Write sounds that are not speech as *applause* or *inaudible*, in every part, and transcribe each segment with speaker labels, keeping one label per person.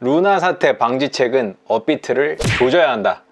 Speaker 1: 루나 사태 방지책은 업비트를 조져야 한다.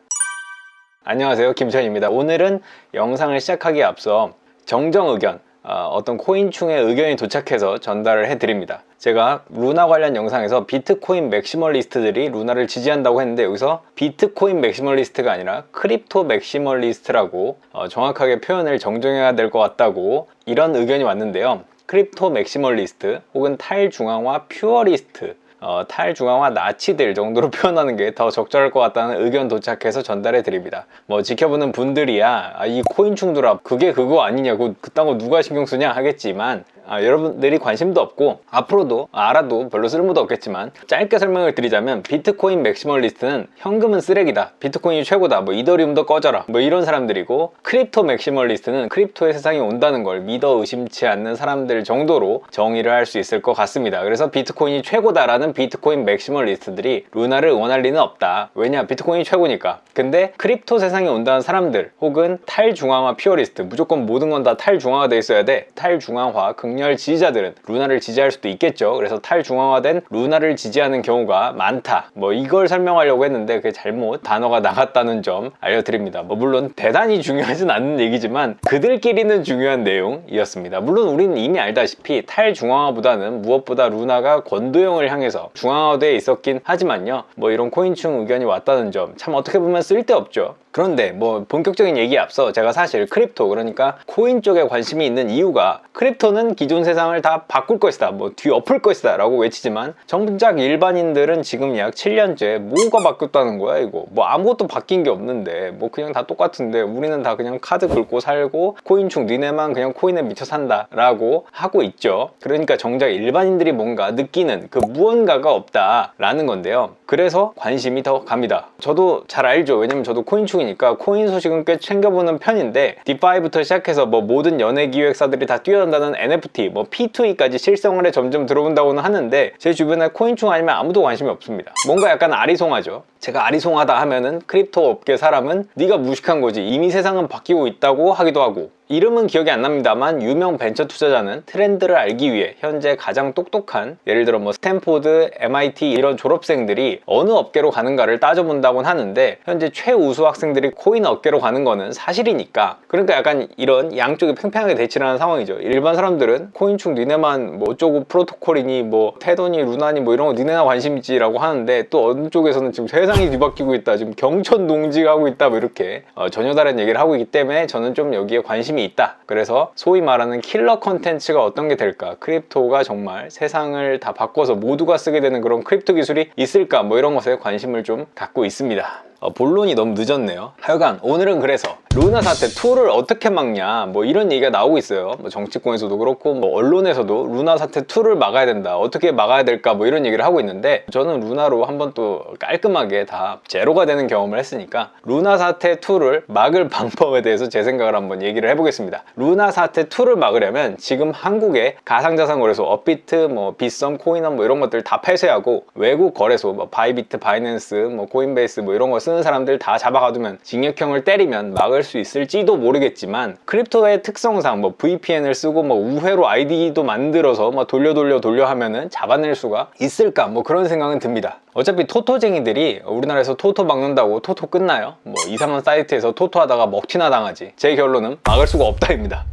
Speaker 1: 안녕하세요. 김천입니다. 오늘은 영상을 시작하기에 앞서 정정 의견, 어, 어떤 코인충의 의견이 도착해서 전달을 해드립니다. 제가 루나 관련 영상에서 비트코인 맥시멀리스트들이 루나를 지지한다고 했는데 여기서 비트코인 맥시멀리스트가 아니라 크립토 맥시멀리스트라고 어, 정확하게 표현을 정정해야 될 것 같다고 이런 의견이 왔는데요. 크립토 맥시멀리스트 혹은 탈중앙화 퓨어리스트 어, 탈중앙화 나치들 정도로 *laughs* 표현하는 게 더 적절할 것 같다는 의견 도착해서 전달해 드립니다. 뭐 지켜보는 분들이야 아, 이 코인충들아 그게 그거 아니냐고 그딴 거 누가 신경 쓰냐 하겠지만 아, 여러분들이 관심도 없고 앞으로도 알아도 별로 쓸모도 없겠지만 짧게 설명을 드리자면 비트코인 맥시멀리스트는 현금은 쓰레기다. 비트코인이 최고다. 뭐 이더리움도 꺼져라. 뭐 이런 사람들이고 크립토 맥시멀리스트는 크립토의 세상이 온다는 걸 믿어 의심치 않는 사람들 정도로 정의를 할 수 있을 것 같습니다. 그래서 비트코인이 최고다라는 비트코인 맥시멀리스트들이 루나를 응원할 리는 없다. 왜냐? 비트코인이 최고니까. 근데 크립토 세상이 온다는 사람들 혹은 탈중앙화 퓨어리스트 무조건 모든 건 다 탈중앙화 돼 있어야 돼. 탈중앙화 극렬 지지자들은 루나를 지지할 수도 있겠죠. 그래서 탈중앙화된 루나를 지지하는 경우가 많다. 뭐 이걸 설명하려고 했는데 그게 잘못 단어가 나갔다는 점 알려드립니다. 뭐 물론 대단히 중요하진 않는 얘기지만 그들끼리는 중요한 내용이었습니다. 물론 우리는 이미 알다시피 탈중앙화보다는 무엇보다 루나가 권도형을 향해서 중앙화되어 있었긴 하지만요. 뭐 이런 코인충 의견이 왔다는 점 참 어떻게 보면 쓸데없죠 그런데 뭐 본격적인 얘기에 앞서 제가 사실 크립토 그러니까 코인 쪽에 관심이 있는 이유가 크립토는 기존 세상을 다 바꿀 것이다 뭐 뒤엎을 것이다 라고 외치지만 정작 일반인들은 지금 약 7년째 뭐가 바뀌었다는 거야 이거? 뭐 아무것도 바뀐 게 없는데 뭐 그냥 다 똑같은데 우리는 다 그냥 카드 긁고 살고 코인충 니네만 그냥 코인에 미쳐 산다 라고 하고 있죠. 그러니까 정작 일반인들이 뭔가 느끼는 그 무언가가 없다 라는 건데요. 그래서 관심이 더 갑니다. 저도 잘 알죠. 왜냐면 저도 코인충이 니까 코인 소식은 꽤 챙겨보는 편인데 디파이부터 시작해서 뭐 모든 연예 기획사들이 다 뛰어난다는 NFT 뭐 P2E까지 실생활에 점점 들어온다고는 하는데 제 주변에 코인충 아니면 아무도 관심이 없습니다. 뭔가 약간 아리송하죠. 제가 아리송하다 하면은 크립토 업계 사람은 네가 무식한 거지. 이미 세상은 바뀌고 있다고 하기도 하고 이름은 기억이 안 납니다만 유명 벤처 투자자는 트렌드를 알기 위해 현재 가장 똑똑한 예를 들어 뭐 스탠포드, MIT 이런 졸업생들이 어느 업계로 가는가를 따져본다곤 하는데 현재 최우수 학생들이 코인 업계로 가는 거는 사실이니까. 그러니까 약간 이런 양쪽이 팽팽하게 대치하는 상황이죠. 일반 사람들은 코인충 니네만 뭐 어쩌고 프로토콜이니 뭐 테더니 루나니 뭐 이런 거 니네나 관심 있지 라고 하는데 또 어느 쪽에서는 지금 세상이 뒤바뀌고 있다. 지금 경천 농지하고 있다. 뭐 이렇게 어, 전혀 다른 얘기를 하고 있기 때문에 저는 좀 여기에 관심 이 있다. 그래서 소위 말하는 킬러 컨텐츠가 어떤 게 될까? 크립토가 정말 세상을 다 바꿔서 모두가 쓰게 되는 그런 크립토 기술이 있을까? 뭐 이런 것에 관심을 좀 갖고 있습니다. 어, 본론이 너무 늦었네요. 하여간 오늘은 그래서 루나 사태 2를 어떻게 막냐 뭐 이런 얘기가 나오고 있어요. 뭐 정치권에서도 그렇고 뭐 언론에서도 루나 사태 2를 막아야 된다 어떻게 막아야 될까 뭐 이런 얘기를 하고 있는데 저는 루나로 한번 또 깔끔하게 다 제로가 되는 경험을 했으니까 루나 사태 2를 막을 *laughs* 방법에 대해서 제 생각을 한번 얘기를 해보겠습니다. 루나 사태 2를 막으려면 지금 한국의 가상자산 거래소 업비트 뭐 빗썸 코인업 뭐 이런 것들 다 폐쇄하고 외국 거래소 뭐 바이비트 바이낸스 뭐 코인베이스 뭐 이런 거 쓰는 사람들 다 잡아가두면 징역형을 때리면 막을 수 있을지도 모르겠지만 크립토의 특성상 뭐 VPN을 쓰고 뭐 우회로 아이디도 만들어서 뭐 돌려 돌려 돌려 하면은 잡아낼 수가 있을까? 뭐 그런 생각은 듭니다. 어차피 토토쟁이들이 우리나라에서 토토 막는다고 토토 끝나요? 뭐 이상한 사이트에서 토토 하다가 먹튀나 당하지. 제 결론은 막을 수가 없다입니다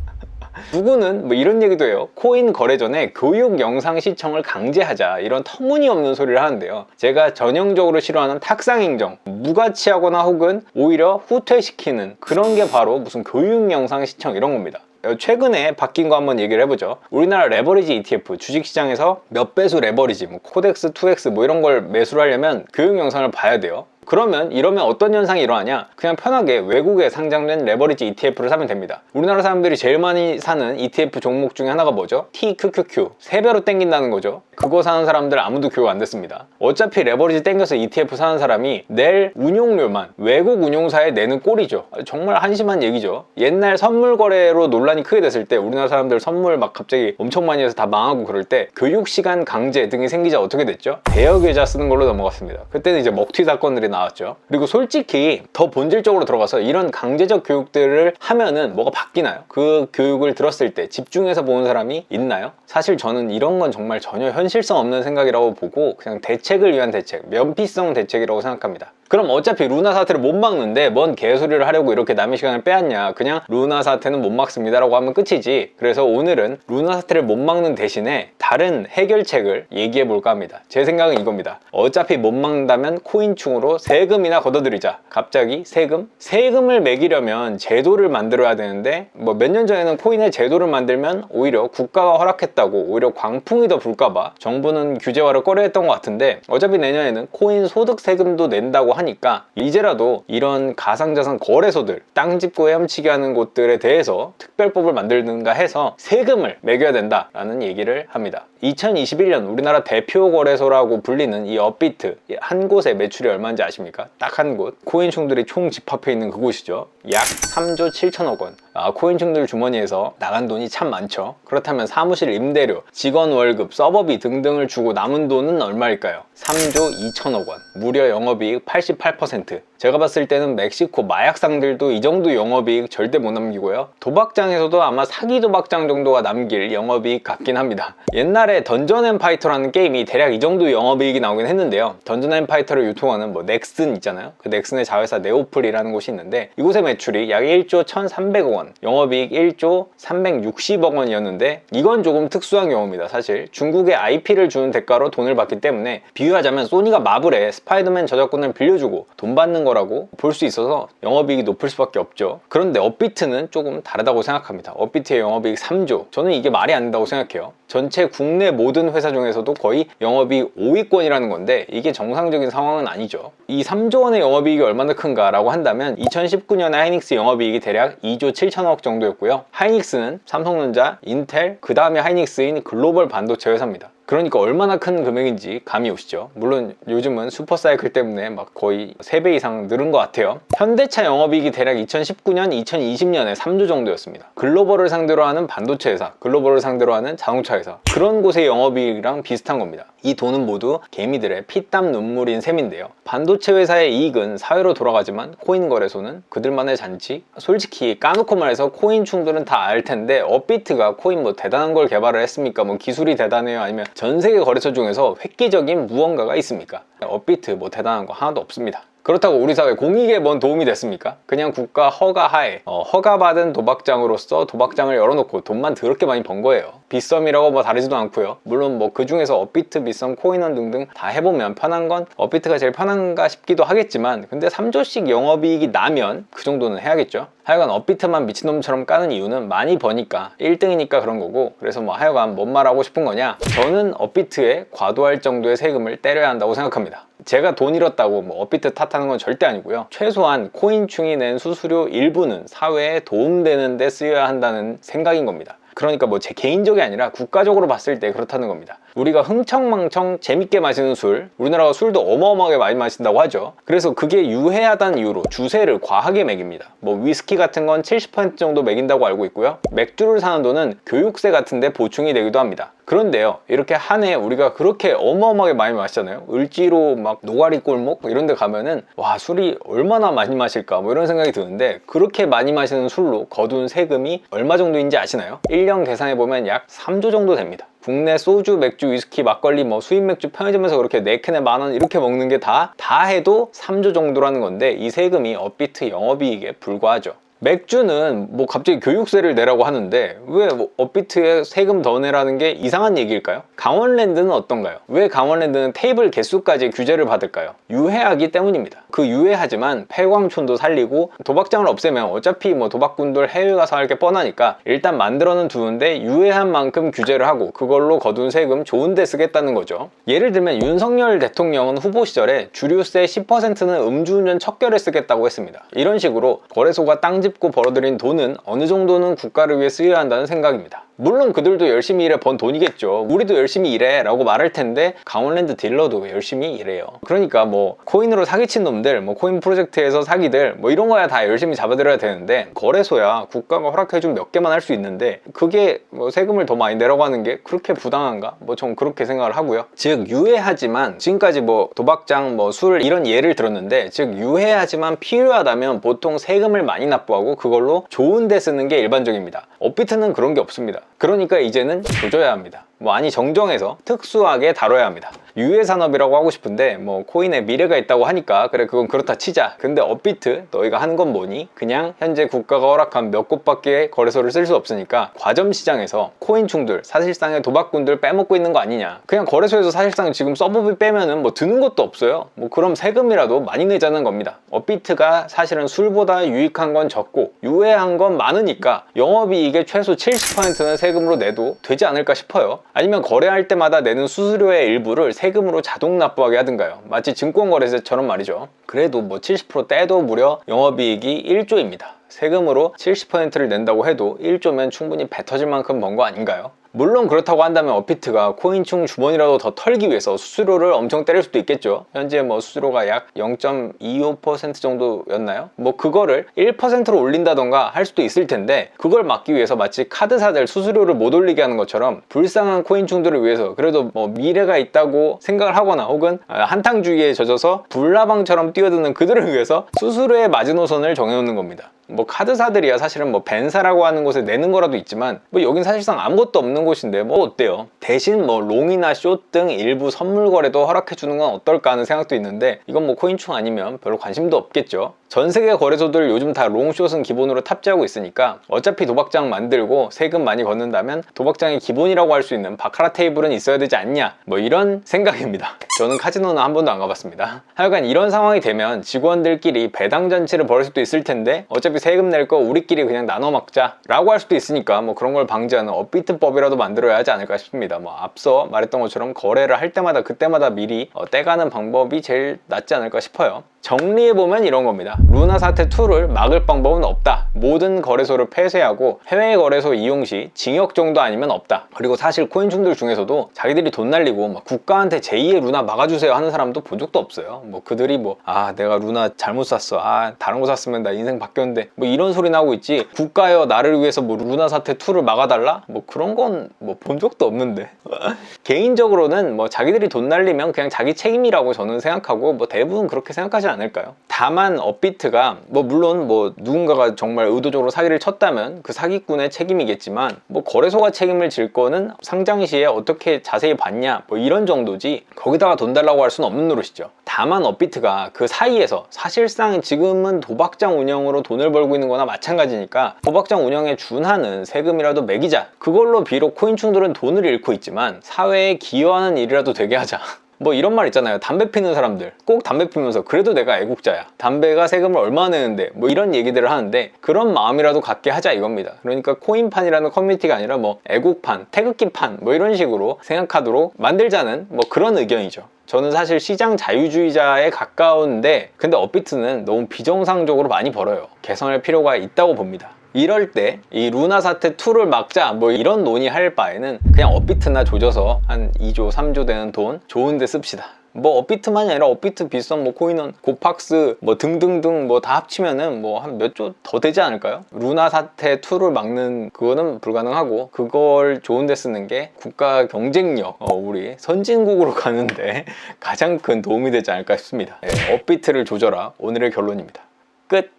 Speaker 1: 누구는 뭐 이런 얘기도 해요. 코인 거래 전에 교육 영상 시청을 강제하자 이런 터무니없는 소리를 하는데요. 제가 전형적으로 싫어하는 탁상 행정, 무가치하거나 혹은 오히려 후퇴시키는 그런 게 바로 무슨 교육 영상 시청 이런 겁니다. 최근에 바뀐 거 한번 얘기를 해보죠. 우리나라 레버리지 ETF 주식시장에서 몇 배수 레버리지, 뭐 코덱스, 2X 뭐 이런 걸 매수를 하려면 교육 영상을 봐야 돼요. 그러면 이러면 어떤 현상이 일어나냐? 그냥 편하게 외국에 상장된 레버리지 ETF를 사면 됩니다. 우리나라 사람들이 제일 많이 사는 ETF 종목 중에 하나가 뭐죠? TQQQ. 세배로 땡긴다는 거죠. 그거 사는 사람들 아무도 교육 안 됐습니다. 어차피 레버리지 땡겨서 ETF 사는 사람이 낼 운용료만 외국 운용사에 내는 꼴이죠. 정말 한심한 얘기죠. 옛날 선물 거래로 논란이 크게 됐을 때 우리나라 사람들 선물 막 갑자기 엄청 많이 해서 다 망하고 그럴 때 교육 시간 강제 등이 생기자 어떻게 됐죠? 대여 계좌 쓰는 걸로 넘어갔습니다. 그때는 이제 먹튀 사건들이 나왔죠. 그리고 솔직히 더 본질적으로 들어가서 이런 강제적 교육들을 하면은 뭐가 바뀌나요? 그 교육을 들었을 때 집중해서 보는 사람이 있나요? 사실 저는 이런 건 정말 전혀 현실성 없는 생각이라고 보고 그냥 대책을 위한 대책, 면피성 대책이라고 생각합니다. 그럼 어차피 루나 사태를 못 막는데 뭔 개소리를 하려고 이렇게 남의 시간을 빼앗냐 그냥 루나 사태는 못 막습니다 라고 하면 끝이지 그래서 오늘은 루나 사태를 못 막는 대신에 다른 해결책을 얘기해 볼까 합니다. 제 생각은 이겁니다. 어차피 못 막는다면 코인충으로 세금이나 걷어들이자. 갑자기 세금? 세금을 매기려면 제도를 만들어야 되는데 뭐 몇 년 전에는 코인의 제도를 만들면 오히려 국가가 허락했다고 오히려 광풍이 더 불까봐 정부는 규제화를 꺼려했던 것 같은데 어차피 내년에는 코인 소득 세금도 낸다고 하니까 이제라도 이런 가상자산 거래소들 땅 짚고 헤엄치게 하는 곳들에 대해서 특별법을 만들든가 해서 세금을 매겨야 된다라는 얘기를 합 니다. 2021년 우리나라 대표 거래소라고 불리는 이 업비트 한 곳의 매출이 얼마인지 아십니까? 딱 한 곳. 코인충들이 총 집합해 있는 그곳이죠. 약 3조 7천억 원. 아, 코인충들 주머니에서 나간 돈이 참 많죠. 그렇다면 사무실 임대료, 직원 월급, 서버비 등등을 주고 남은 돈은 얼마일까요? 3조 2천억 원. 무려 영업이익 88%. 제가 봤을 때는 멕시코 마약상들도 이 정도 영업이익 절대 못 남기고요. 도박장에서도 아마 사기 도박장 정도가 남길 영업이익 같긴 합니다. 옛날에 던전 앤 파이터라는 게임이 대략 이 정도 영업이익이 나오긴 했는데요. 던전 앤 파이터를 유통하는 뭐 넥슨 있잖아요. 그 넥슨의 자회사 네오플이라는 곳이 있는데 이곳의 매출이 약 1조 1,300억 원, 영업이익 1조 360억 원이었는데 이건 조금 특수한 경우입니다. 사실 중국에 IP를 주는 대가로 돈을 받기 때문에 비유하자면 소니가 마블에 스파이더맨 저작권을 빌려주고 돈 받는 거라고 볼 수 있어서 영업이익이 높을 수밖에 없죠. 그런데 업비트는 조금 다르다고 생각합니다. 업비트의 영업이익 3조. 저는 이게 말이 안 된다고 생각해요. 전체 국내 모든 회사 중에서도 거의 영업이익 5위권이라는 건데 이게 정상적인 상황은 아니죠. 이 3조 원의 영업이익이 얼마나 큰가라고 한다면 2019년에 하이닉스 영업이익이 대략 2조 7천억 정도였고요. 하이닉스는 삼성전자, 인텔, 그 다음에 하이닉스인 글로벌 반도체 회사입니다. 그러니까 얼마나 큰 금액인지 감이 오시죠. 물론 요즘은 슈퍼사이클 때문에 막 거의 3배 이상 늘은 것 같아요. 현대차 영업이익이 대략 2019년, 2020년에 3조 정도였습니다. 글로벌을 상대로 하는 반도체 회사, 글로벌을 상대로 하는 자동차 회사 그런 곳의 영업이익이랑 비슷한 겁니다. 이 돈은 모두 개미들의 피땀 눈물인 셈인데요. 반도체 회사의 이익은 사회로 돌아가지만 코인 거래소는 그들만의 잔치? 솔직히 까놓고 말해서 코인충들은 다 알 텐데 업비트가 코인 뭐 대단한 걸 개발을 했습니까? 뭐 기술이 대단해요? 아니면 전 세계 거래소 중에서 획기적인 무언가가 있습니까? 업비트 뭐 대단한 거 하나도 없습니다. 그렇다고 우리 사회 공익에 뭔 도움이 됐습니까? 그냥 국가 허가 하에 어, 허가받은 도박장으로서 도박장을 열어놓고 돈만 더럽게 많이 번 거예요. 빗썸이라고 뭐 다르지도 않고요. 물론 뭐 그 중에서 업비트, 빗썸, 코인원 등등 다 해보면 편한 건 업비트가 제일 편한가 싶기도 하겠지만 근데 3조씩 영업이익이 나면 그 정도는 해야겠죠. 하여간 업비트만 미친놈처럼 까는 이유는 많이 버니까 1등이니까 그런 거고 그래서 뭐 하여간 뭔 말하고 싶은 거냐 저는 업비트에 과도할 정도의 세금을 때려야 한다고 생각합니다. 제가 돈 잃었다고 뭐 업비트 탓하는 건 절대 아니고요. 최소한 코인충이 낸 수수료 일부는 사회에 도움되는 데 쓰여야 한다는 생각인 겁니다. 그러니까 뭐 제 개인적이 아니라 국가적으로 봤을 때 그렇다는 겁니다. 우리가 흥청망청 재밌게 마시는 술, 우리나라가 술도 어마어마하게 많이 마신다고 하죠. 그래서 그게 유해하다는 이유로 주세를 과하게 매깁니다. 뭐 위스키 같은 건 70% 정도 매긴다고 알고 있고요. 맥주를 사는 돈은 교육세 같은데 보충이 되기도 합니다. 그런데요, 이렇게 한 해 우리가 그렇게 어마어마하게 많이 마시잖아요. 을지로 막 노가리 골목 이런 데 가면은 와, 술이 얼마나 많이 마실까 뭐 이런 생각이 드는데 그렇게 많이 마시는 술로 거둔 세금이 얼마 정도인지 아시나요? 1년 계산해 보면 약 3조 정도 됩니다. 국내 소주, 맥주, 위스키, 막걸리, 뭐 수입 맥주 편의점에서 그렇게 4캔에 만 원 이렇게 먹는 게다다 해도 3조 정도라는 건데 이 세금이 업비트 영업이익에 불과하죠. 맥주는 뭐 갑자기 교육세를 내라고 하는데 왜 업비트에 세금 더 내라는 게 이상한 얘기일까요? 강원랜드는 어떤가요? 왜 강원랜드는 테이블 개수까지 규제를 받을까요? 유해하기 때문입니다. 그 유해하지만 폐광촌도 살리고 도박장을 없애면 어차피 뭐 도박꾼들 해외 가서 할 게 뻔하니까 일단 만들어는 두는데 유해한 만큼 규제를 하고 그걸로 거둔 세금 좋은 데 쓰겠다는 거죠. 예를 들면 윤석열 대통령은 후보 시절에 주류세 10%는 음주운전 척결에 쓰겠다고 했습니다. 이런 식으로 거래소가 땅집 짚고 벌어들인 돈은 어느 정도는 국가를 위해 쓰여야 한다는 생각입니다. 물론 그들도 열심히 일해 번 돈이겠죠. 우리도 열심히 일해 라고 말할 텐데 강원랜드 딜러도 열심히 일해요. 그러니까 뭐 코인으로 사기친 놈들, 뭐 코인 프로젝트에서 사기들 뭐 이런 거야 다 열심히 잡아들여야 되는데 거래소야 국가가 허락해준 몇 개만 할 수 있는데 그게 뭐 세금을 더 많이 내라고 하는 게 그렇게 부당한가? 뭐 전 그렇게 생각을 하고요. 즉 유해하지만 지금까지 뭐 도박장, 뭐 술 이런 예를 들었는데 즉 유해하지만 필요하다면 보통 세금을 많이 납부하고 그걸로 좋은 데 쓰는 게 일반적입니다. 업비트는 그런 게 없습니다. 그러니까 이제는 조져야 합니다. 뭐 아니 정정해서 특수하게 다뤄야 합니다. 유해 산업이라고 하고 싶은데 뭐 코인에 미래가 있다고 하니까 그래 그건 그렇다 치자. 근데 업비트 너희가 하는 건 뭐니? 그냥 현재 국가가 허락한 몇 곳밖에 거래소를 쓸 수 없으니까 과점 시장에서 코인충들 사실상의 도박꾼들 빼먹고 있는 거 아니냐. 그냥 거래소에서 사실상 지금 서버비 빼면은 뭐 드는 것도 없어요. 뭐 그럼 세금이라도 많이 내자는 겁니다. 업비트가 사실은 술보다 유익한 건 적고 유해한 건 많으니까 영업이익의 최소 70%는 세금으로 내도 되지 않을까 싶어요. 아니면 거래할 때마다 내는 수수료의 일부를 세금으로 자동 납부하게 하든가요. 마치 증권거래세처럼 말이죠. 그래도 뭐 70% 떼도 무려 영업이익이 1조입니다. 세금으로 70%를 낸다고 해도 1조면 충분히 배 터질 만큼 번 거 아닌가요? 물론 그렇다고 한다면 업비트가 코인충 주머니라도 더 털기 위해서 수수료를 엄청 때릴 수도 있겠죠. 현재 뭐 수수료가 약 0.25% 정도였나요? 뭐 그거를 1%로 올린다던가 할 수도 있을 텐데 그걸 막기 위해서 마치 카드사들 수수료를 못 올리게 하는 것처럼 불쌍한 코인충들을 위해서 그래도 뭐 미래가 있다고 생각을 하거나 혹은 한탕주의에 젖어서 불나방처럼 뛰어드는 그들을 위해서 수수료의 마지노선을 정해놓는 겁니다. 뭐 카드사들이야 사실은 뭐 벤사라고 하는 곳에 내는 거라도 있지만 뭐 여긴 사실상 아무것도 없는 곳인데 뭐 어때요? 대신 뭐 롱이나 숏 등 일부 선물 거래도 허락해 주는 건 어떨까 하는 생각도 있는데 이건 뭐 코인충 아니면 별로 관심도 없겠죠. 전 세계 거래소들 요즘 다 롱숏은 기본으로 탑재하고 있으니까 어차피 도박장 만들고 세금 많이 걷는다면 도박장의 기본이라고 할 수 있는 바카라 테이블은 있어야 되지 않냐 뭐 이런 생각입니다. 저는 카지노는 한 번도 안 가봤습니다. 하여간 이런 상황이 되면 직원들끼리 배당 잔치를 벌일 수도 있을 텐데 어차피 세금 낼 거 우리끼리 그냥 나눠 먹자 라고 할 수도 있으니까 뭐 그런 걸 방지하는 업비트법이라도 만들어야 하지 않을까 싶습니다. 뭐 앞서 말했던 것처럼 거래를 할 때마다 그때마다 미리 어, 떼가는 방법이 제일 낫지 않을까 싶어요. 정리해보면 이런 겁니다. 루나 사태 2를 막을 방법은 없다. 모든 거래소를 폐쇄하고 해외 거래소 이용 시 징역 정도 아니면 없다. 그리고 사실 코인충들 중에서도 자기들이 돈 날리고 막 국가한테 제2의 루나 막아주세요 하는 사람도 본 적도 없어요. 뭐 그들이 뭐 아 내가 루나 잘못 샀어. 아 다른 거 샀으면 나 인생 바뀌었는데 뭐 이런 소리나 하고 있지. 국가여 나를 위해서 뭐 루나 사태 2를 막아달라? 뭐 그런 건 뭐 본 적도 없는데. *laughs* 개인적으로는 뭐 자기들이 돈 날리면 그냥 자기 책임이라고 저는 생각하고 뭐 대부분 그렇게 생각하지 않을까요? 다만 업비트가 뭐 물론 뭐 누군가가 정말 의도적으로 사기를 쳤다면 그 사기꾼의 책임이겠지만 뭐 거래소가 책임을 질 거는 상장 시에 어떻게 자세히 봤냐 뭐 이런 정도지 거기다가 돈 달라고 할 수는 없는 노릇이죠. 다만 업비트가 그 사이에서 사실상 지금은 도박장 운영으로 돈을 벌고 있는 거나 마찬가지니까 도박장 운영에 준하는 세금이라도 매기자. 그걸로 비록 코인충들은 돈을 잃고 있지만 사회에 기여하는 일이라도 되게 하자 *laughs* 뭐 이런 말 있잖아요. 담배 피는 사람들. 꼭 담배 피면서 그래도 내가 애국자야. 담배가 세금을 얼마 내는데 뭐 이런 얘기들을 하는데 그런 마음이라도 갖게 하자 이겁니다. 그러니까 코인판이라는 커뮤니티가 아니라 뭐 애국판 태극기판 뭐 이런 식으로 생각하도록 만들자는 뭐 그런 의견이죠. 저는 사실 시장 자유주의자에 가까운데 근데 업비트는 너무 비정상적으로 많이 벌어요. 개선할 필요가 있다고 봅니다 이럴 때 이 루나 사태 2를 막자 뭐 이런 논의할 바에는 그냥 업비트나 조져서 한 2조 3조 되는 돈 좋은 데 씁시다. 뭐 업비트만이 아니라 업비트 비싼 뭐 코인은 고팍스 뭐 등등등 뭐 다 합치면은 뭐 한 몇 조 더 되지 않을까요? 루나 사태 2를 막는 그거는 불가능하고 그걸 좋은 데 쓰는 게 국가 경쟁력 어, 우리 선진국으로 *laughs* 가는데 가장 큰 도움이 되지 않을까 싶습니다. 네, 업비트를 조져라. 오늘의 결론입니다. 끝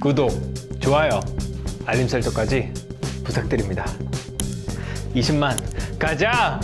Speaker 1: 구독, 좋아요, 알림 설정까지 부탁드립니다. 20만 가자!